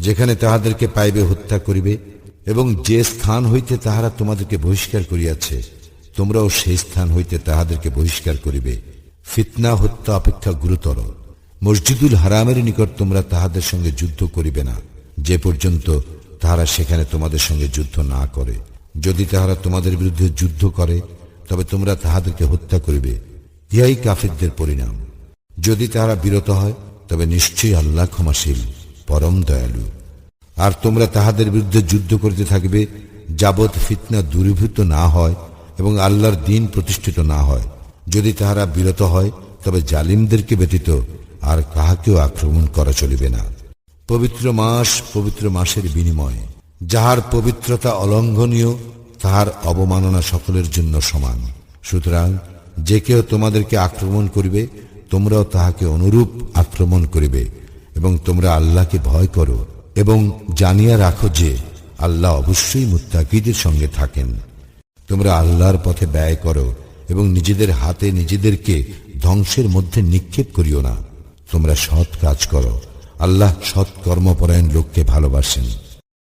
যেখানে তাহাদেরকে পাইবে হত্যা করিবে, এবং যে স্থান হইতে তাহারা তোমাদেরকে বহিষ্কার করিয়াছে, তোমরাও সেই স্থান হইতে তাহাদেরকে বহিষ্কার করিবে। ফিতনা হত্যা অপেক্ষা গুরুতর। মসজিদুল হারামের নিকট তোমরা তাহাদের সঙ্গে যুদ্ধ করিবে না। যে পর্যন্ত তাহারা সেখানে তোমাদের সঙ্গে যুদ্ধ না করে। যদি তাহারা তোমাদের বিরুদ্ধে যুদ্ধ করে, তবে তোমরা তাহাদেরকে হত্যা করিবে। ইহাই কাফিরদের পরিণাম। যদি তাহারা বিরত হয়, তবে নিশ্চয়ই আল্লাহ ক্ষমাশীল। পরম দয়ালু। আর তোমরা তাহাদের বিরুদ্ধে যুদ্ধ করিতে থাকবে, যাবৎ ফিতনা দূরীভূত না হয় এবং আল্লাহর দিন প্রতিষ্ঠিত না হয়। যদি তাহারা বিরত হয়, তবে জালিমদেরকে ব্যতীত আর কাহাকেও আক্রমণ করা চলিবে না। পবিত্র মাস পবিত্র মাসের বিনিময়ে, যাহার পবিত্রতা অলঙ্ঘনীয়, তাহার অবমাননা সকলের জন্য সমান। সুতরাং, যে কেউ তোমাদেরকে আক্রমণ করিবে, তোমরাও তাহাকে অনুরূপ আক্রমণ করিবে। এবং তোমরা আল্লাহকে ভয় করো এবং জানিয়া রাখো যে আল্লাহ অবশ্যই মুত্তাকিদের সঙ্গে থাকেন। তোমরা আল্লাহর পথে ব্যয় করো এবং নিজেদের হাতে নিজেদেরকে ধ্বংসের মধ্যে নিক্ষেপ করিও না। তোমরা সৎ কাজ করো। আল্লাহ সৎ কর্মপরায়ণ লোককে ভালোবাসেন।